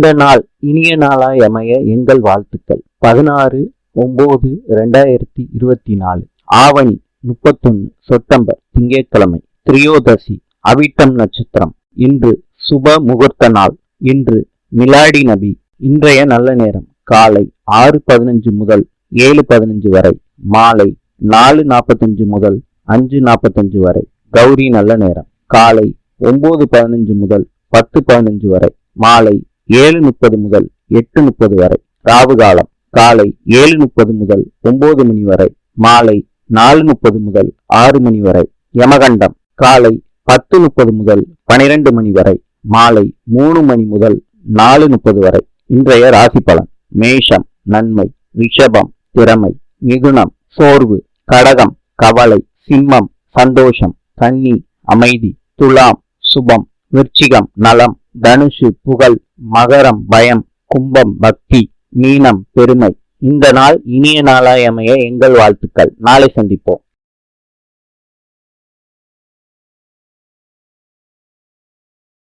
இந்த நாள் இனிய நாளாய் அமைய எங்கள் வாழ்த்துக்கள். பதினாறு ஒன்பது ரெண்டாயிரத்தி இருபத்தி நாலு. ஆவணி முப்பத்தொன்னு செப்டம்பர் திங்கட்கிழமை திரியோதசி அவிட்டம் நட்சத்திரம். இன்று சுப முகூர்த்த நாள். இன்று மிலாடி நபி. இன்றைய நல்ல நேரம் காலை ஆறு பதினஞ்சு முதல் ஏழு பதினஞ்சு வரை. மாலை நாலு நாற்பத்தஞ்சு முதல் அஞ்சு நாற்பத்தஞ்சு வரை. கௌரி நல்ல நேரம் காலை ஒன்பது பதினஞ்சு முதல் பத்து பதினஞ்சு வரை. மாலை ஏழு முப்பது முதல் எட்டு முப்பது வரை. ராவு காலம் காலை ஏழு முப்பது முதல் ஒன்பது மணி வரை. மாலை நாலு முப்பது முதல் ஆறு மணி வரை. யமகண்டம் காலை பத்து முப்பது முதல் பனிரெண்டு மணி வரை. மாலை மூணு மணி முதல் நாலு முப்பது வரை. இன்றைய ராசி பலன் மேஷம் நன்மை ரிஷபம் திறமை மிகுணம் சோர்வு கடகம் கவலை சிம்மம் சந்தோஷம் கன்னி அமைதி துலாம் சுபம் விருச்சிகம் நலம் தனுஷு புகழ் மகரம் பயம் கும்பம் பக்தி மீனம் பெருமை. இந்த நாள் இனிய நாளாயமைய எங்கள் வாழ்த்துக்கள். நாளை சந்திப்போம்.